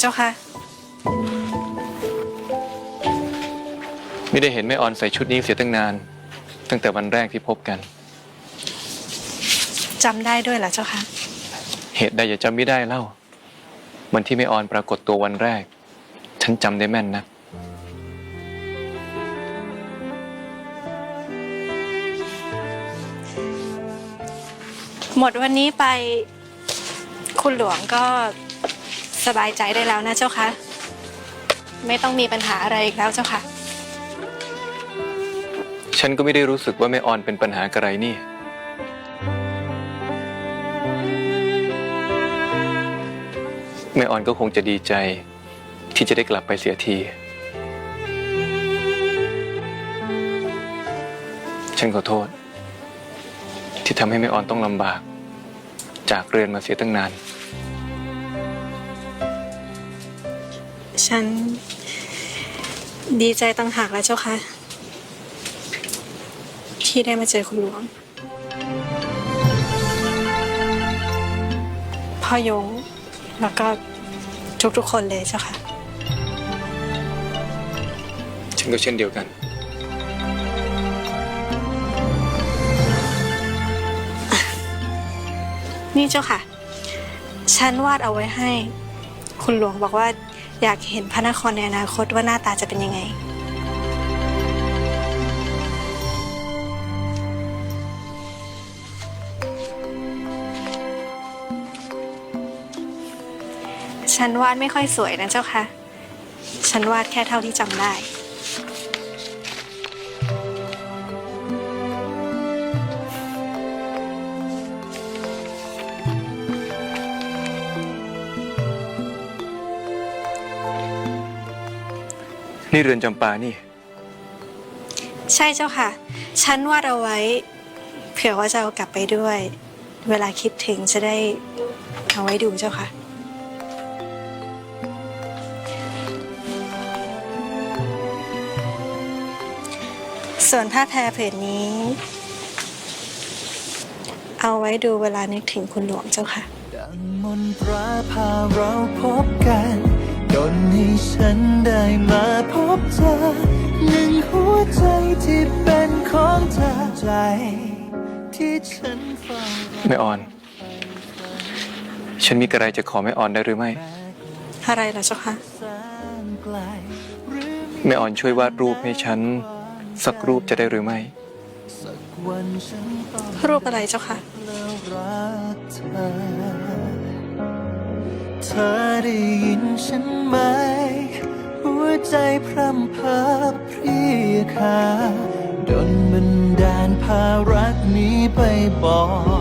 เจ้าค่ะ ไม่ได้เห็นแม่ออนใส่ชุดนี้เสียตั้งนาน ตั้งแต่วันแรกที่พบกัน จำได้ด้วยเหรอเจ้าค่ะ เหตุใดอย่าจำไม่ได้เล่า วันที่แม่ออนปรากฏตัววันแรก ฉันจำได้แม่นนะหมดวันนี้ไป คุณหลวงก็ สบายใจได้แล้วนะเจ้าคะ ไม่ต้องมีปัญหาอะไรอีกแล้วเจ้าค่ะ ฉันก็ไม่ได้รู้สึกว่าแม่ออนเป็นปัญหาอะไรนี่ แม่ออนก็คงจะดีใจ ที่จะได้กลับไปเสียที ฉันขอโทษ ที่ทำให้แม่ออนต้องลำบาก จากเรือนมาเสียตั้งนาน ฉัน ดีใจตั้งหากแล้วเจ้าค่ะ ที่ได้มาเจอคุณหลวง พ่อยงแล้วก็ทุกๆคนเลยเจ้าค่ะ ฉันก็เช่นเดียวกัน นี่เจ้าค่ะ ฉันวาดเอาไว้ให้ คุณหลวงบอกว่า อยากเห็นพระนครในอนาคตว่าหน้าตาจะเป็นยังไง ฉันวาดไม่ค่อยสวยนะเจ้าค่ะฉันวาดแค่เท่าที่จำได้ นี่เรือนจำปานี่ ใช่เจ้าค่ะ ฉันวาดเอาไว้ เผื่อว่าจะเอากลับไปด้วย เวลาคิดถึงจะได้เอาไว้ดูเจ้าค่ะ ส่วนผ้าแพรผืนนี้ เอาไว้ดูเวลานึกถึงคุณหลวงเจ้าค่ะ ดังมนตราพาเราพบกัน ดนให้ฉันได้มาพบเธอ หนึ่งหัวใจที่เป็นของเธอใจ ที่ฉันเฝ้าแม่ออน ฉันมีอะไรจะขอแม่ออนได้หรือไม่ อะไรล่ะเจ้าค่ะแสนไกลหรือมีแม่ออนช่วยวาดรูปให้ฉัน สักรูปจะได้หรือไม่ สักวันฉันต้องรูปอะไรเจ้าค่ะแล้วรักเธอ เธอได้ยินฉันไหม หัวใจพร่ำเพ้อเพรียคาดนบันดาลพารักนี้ไปบอกเธอ